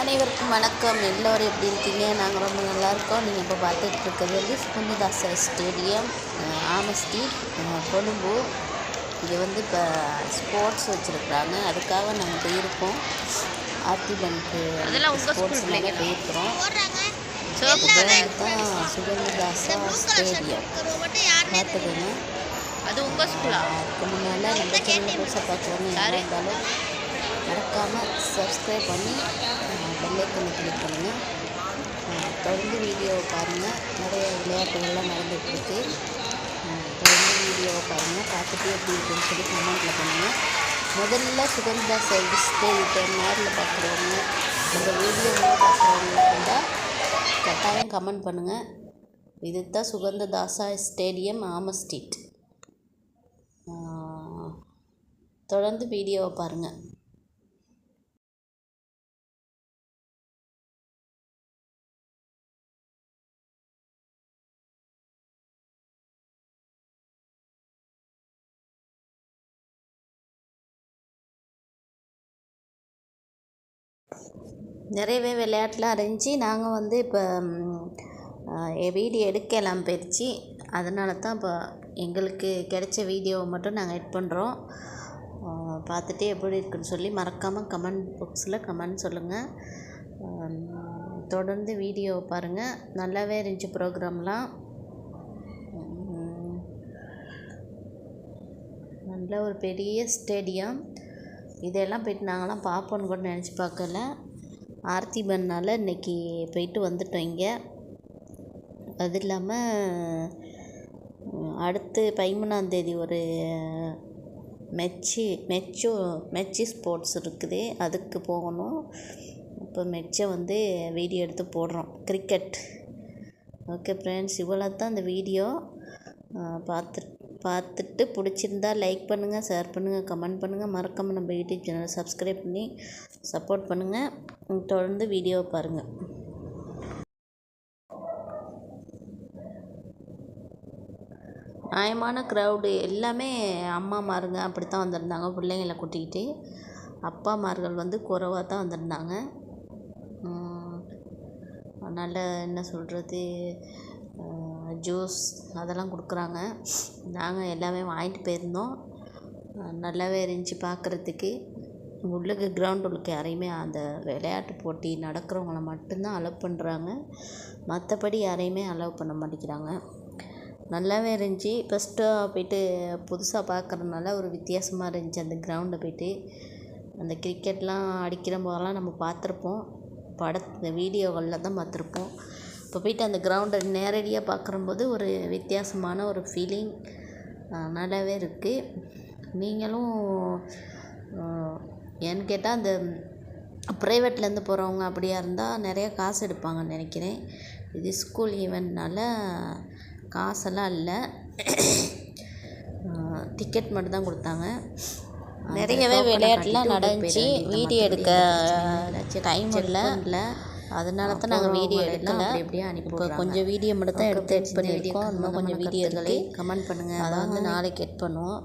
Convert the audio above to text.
அனைவருக்கும் வணக்கம். எல்லோரும் எப்படி இருக்கீங்க? நாங்கள் ரொம்ப நல்லா இருக்கோம். நீங்கள் இப்போ பார்த்துட்டு இருக்கிறது வந்து சுகுந்ததாச ஸ்டேடியம் ஆமஸ்டி கொழும்பு. இங்கே வந்து இப்போ ஸ்போர்ட்ஸ் வச்சுருக்குறாங்க. அதுக்காக நாங்கள் போயிருக்கோம். school ஸ்போர்ட்ஸ்னால பிள்ளைங்க. போயிருக்கிறோம். தான் சுகந்ததாசா ஸ்டேடியம். பார்த்துக்கோங்க. அதுக்கு முன்னால் நம்ம சேனல் புதுசாக யாராக இருந்தாலும் மறக்காமல் சப்ஸ்கிரைப் பண்ணி பெல்லைக்கனை கிளிக் பண்ணுங்கள் தொடர்ந்து வீடியோவை பாருங்கள் நிறைய விளையாட்டுகள்லாம் நடந்துகிட்ருக்கு. தொடர்ந்து வீடியோவை பாருங்கள் பார்த்துட்டு எப்படி இருக்குன்னு சொல்லி கமெண்ட்டில் பண்ணுங்கள் முதல்ல சுகந்தா சர்வீஸ் இப்போ நேரில் பார்க்குறவங்க இந்த வீடியோ பார்க்குறவங்க இருந்தால் கட்டாயம் கமெண்ட் பண்ணுங்கள் இது தான் சுகந்ததாசா ஸ்டேடியம் ஆம ஸ்ட்ரீட் தொடர்ந்து வீடியோவை பாருங்கள் நிறையவே விளையாட்டுலாம் இருந்துச்சு. நாங்கள் வந்து இப்போ வீடியோ எடுக்கலாம் போயிடுச்சு அதனால தான் இப்போ எங்களுக்கு கிடைச்ச வீடியோவை மட்டும் நாங்கள் எட் பண்ணுறோம் பார்த்துட்டு எப்படி இருக்குன்னு சொல்லி மறக்காமல் கமெண்ட் பாக்ஸில் கமெண்ட் சொல்லுங்கள் தொடர்ந்து வீடியோவை பாருங்கள் நல்லாவே இருந்துச்சு ப்ரோக்ராம்லாம் நல்ல ஒரு பெரிய ஸ்டேடியம் இதெல்லாம் போயிட்டு நாங்களாம் பார்ப்போன்னு கூட நினச்சி பார்க்கல. ஆர்த்தி பண்ணால் இன்றைக்கி போயிட்டு வந்துட்டோம் இங்கே. அது இல்லாமல் அடுத்து பதிமூணாந்தேதி ஒரு மெச்சி மெச்சோ மெச்சி ஸ்போர்ட்ஸ் இருக்குது. அதுக்கு போகணும். இப்போ மெச்சை வந்து வீடியோ எடுத்து போடுறோம். கிரிக்கெட். ஓகே ஃப்ரெண்ட்ஸ் இவ்வளோ தான் இந்த வீடியோ. பார்த்து பார்த்துட்டு பிடிச்சிருந்தா லைக் பண்ணுங்கள் ஷேர் பண்ணுங்கள் கமெண்ட் பண்ணுங்கள் மறக்காமல் நம்ம யூடியூப் சேனலை சப்ஸ்கிரைப் பண்ணி சப்போர்ட் பண்ணுங்கள் தொடர்ந்து வீடியோவை பாருங்கள் நியாயமான க்ரௌடு எல்லாமே அம்மாமாருங்க அப்படி தான் வந்திருந்தாங்க. பிள்ளைங்கள கூட்டிக்கிட்டு அப்பாமார்கள் வந்து குறைவாக தான் வந்திருந்தாங்க. அதனால் என்ன சொல்கிறது ஜூஸ் அதெல்லாம் கொடுக்குறாங்க. நாங்கள் எல்லாமே வாங்கிட்டு போயிருந்தோம். நல்லாவே இருந்துச்சு பார்க்குறதுக்கு. உள்ளுக்கு கிரவுண்ட் உள்ளுக்கு யாரையுமே அந்த விளையாட்டு போட்டி நடக்கிறவங்கள மட்டும்தான் அலோவ் பண்ணுறாங்க மற்றபடி யாரையுமே அலோவ் பண்ண மாட்டேங்கிறாங்க. நல்லாவே இருந்துச்சு. ஃபஸ்ட்டு போயிட்டு புதுசாக பார்க்குறதுனால ஒரு வித்தியாசமாக இருந்துச்சு அந்த கிரவுண்டை போயிட்டு. அந்த கிரிக்கெட்லாம் அடிக்கிற போதெல்லாம் நம்ம பார்த்துருப்போம். படத்து வீடியோகளில் தான் பார்த்துருப்போம். இப்போ போயிட்டு அந்த கிரவுண்டை நேரடியாக பார்க்குறம்போது ஒரு வித்தியாசமான ஒரு ஃபீலிங் நல்லாவே இருக்குது நீங்களும் ஏன்னு கேட்டால் அந்த ப்ரைவேட்லேருந்து போகிறவங்க அப்படியா இருந்தால் நிறைய காசு எடுப்பாங்கன்னு நினைக்கிறேன். இது ஸ்கூல் ஈவெண்ட்னால காசெல்லாம் இல்லை. டிக்கெட் மட்டும் தான் கொடுத்தாங்க. நிறையவே விளையாட்டுலாம் நடந்துச்சு. வீடியோ எடுக்க டைம் இல்லை. இல்லை. அதனால தான் நாங்கள் வீடியோ எடுக்கல. இப்போ கொஞ்சம் வீடியோ மட்டும் தான் எடுத்து எட் பண்ணியிருக்கோம். இன்னும் கொஞ்சம் வீடியோ இருக்குது கமெண்ட் பண்ணுங்கள் அதை வந்து நாளைக்கு எட் பண்ணுவோம்.